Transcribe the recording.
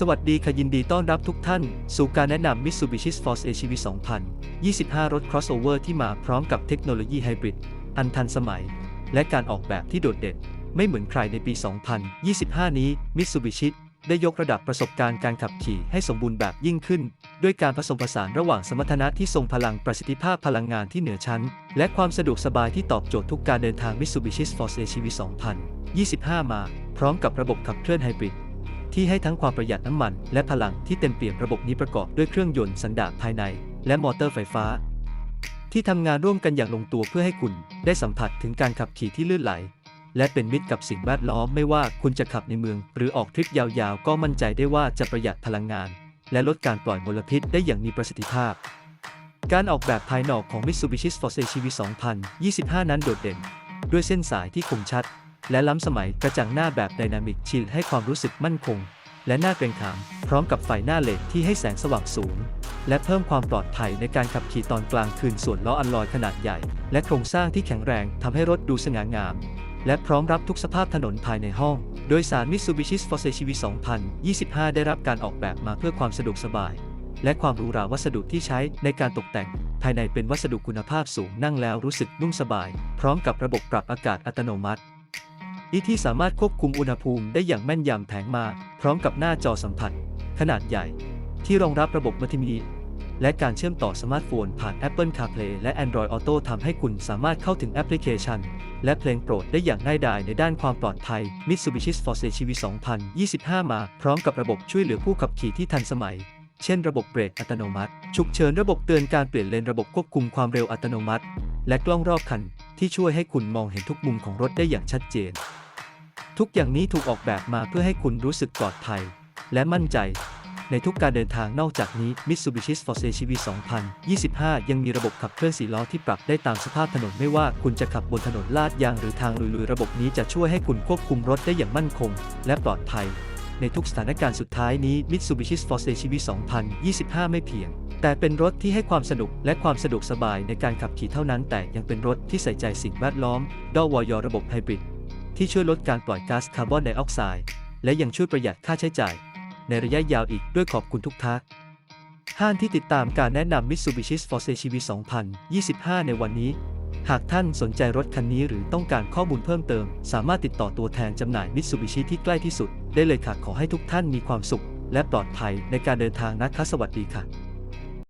สวัสดีค่ะยินดีต้อนรับทุกท่าน สู่การแนะนำ Mitsubishi Force ACV 2025 รถ crossover ที่มาพร้อมกับเทคโนโลยีไฮบริดอันทันสมัย และการออกแบบที่โดดเด่น ไม่เหมือนใครในปี 2025 นี้ Mitsubishi ได้ยกระดับประสบการณ์การขับขี่ให้สมบูรณ์แบบยิ่งขึ้น ด้วยการผสมผสานระหว่างสมรรถนะที่ทรงพลังประสิทธิภาพพลังงานที่เหนือชั้น และความสะดวกสบายที่ตอบโจทย์ทุกการเดินทาง Mitsubishi Force ACV 2025 มา พร้อมกับระบบขับเคลื่อนไฮบริด ที่ให้ทั้งความประหยัดน้ำมัน และพลังที่เต็มเปี่ยมระบบนี้ประกอบด้วยเครื่องยนต์สันดาปภายใน และมอเตอร์ไฟฟ้า ที่ทำงานร่วมกันอย่างลงตัวเพื่อให้คุณได้สัมผัสถึงการขับขี่ที่ลื่นไหล และเป็นมิตรกับสิ่งแวดล้อมไม่ว่าคุณจะขับในเมือง หรือออกทริปยาวๆ ก็มั่นใจได้ว่าจะประหยัดพลังงาน และลดการปล่อยมลพิษได้อย่างมีประสิทธิภาพ การออกแบบภายนอกของ Mitsubishi Force ACV 2025 นั้นโดดเด่น ด้วยเส้นสายที่คมชัด และล้ำสมัยกระจังหน้าแบบไดนามิกชิลให้ความรู้สึกมั่นคง และน่าเกรงขาม พร้อมกับไฟหน้าเลดที่ให้แสงสว่างสูง และเพิ่มความปลอดภัยในการขับขี่ตอนกลางคืนส่วนล้ออัลลอยขนาดใหญ่ และโครงสร้างที่แข็งแรงทำให้รถดูสง่างาม และพร้อมรับทุกสภาพถนนภายในห้อง โดยสาร Mitsubishi Force ACV 2025 ได้รับการออกแบบมาเพื่อความสะดวกสบาย และความหรูหราวัสดุที่ใช้ในการตกแต่งภายในเป็นวัสดุคุณภาพสูงนั่งแล้วรู้สึกนุ่มสบาย พร้อมกับระบบปรับอากาศอัตโนมัติ อีที่สามารถควบคุมอุณหภูมิได้อย่างแม่นยำแถงมา พร้อมกับหน้าจอสัมผัส ขนาดใหญ่ ที่รองรับระบบมัลติมีและการเชื่อมต่อสมาร์ทโฟนผ่าน Apple CarPlay และ Android Auto ทำให้คุณสามารถเข้าถึงแอปพลิเคชัน และเพลงโปรดได้อย่างง่ายดายในด้านความปลอดภัย Mitsubishi Force ACV 2025 มา พร้อมกับระบบช่วยเหลือผู้ขับขี่ที่ทันสมัย เช่นระบบเบรกอัตโนมัติ ฉุกเฉินระบบเตือนการเปลี่ยนเลนระบบควบคุมความเร็วอัตโนมัติ และกล้องรอบคันที่ช่วยให้คุณมองเห็นทุกมุมของรถได้อย่างชัดเจน ทุกอย่างนี้ถูกออกแบบมาเพื่อให้คุณรู้สึกปลอดภัย และมั่นใจ ในทุกการเดินทางนอกจากนี้ Mitsubishi Force ACV 2025 ยังมีระบบขับเคลื่อน4ล้อที่ปรับได้ตามสภาพถนนไม่ว่าคุณจะขับบนถนนลาดยางหรือทางลุยๆระบบนี้จะช่วยให้คุณควบคุมรถได้อย่างมั่นคง และปลอดภัย ในทุกสถานการณ์สุดท้ายนี้ Mitsubishi Force ACV 2025 ไม่เพียง แต่เป็นรถที่ให้ความสนุกและความสะดวกสบายในการขับขี่เท่านั้น แต่ยังเป็นรถที่ใส่ใจสิ่งแวดล้อมดวอยระบบไฮบริดที่ช่วยลดการปล่อยก๊าซคาร์บอนไดออกไซด์และยังช่วยประหยัดค่าใช้จ่าย ในระยะยาวอีกด้วยขอบคุณทุกทักห้านที่ติดตามการแนะนำ Mitsubishi Force ACV 2025 ในวันนี้ หากท่านสนใจรถคันนี้หรือต้องการข้อมูลเพิ่มเติม สามารถติดต่อตัวแทนจำหน่ายมิตซูบิชิที่ใกล้ที่สุด ได้เลยค่ะขอให้ทุกท่านมีความสุข และปลอดภัยในการเดินทางนะคะสวัสดีค่ะ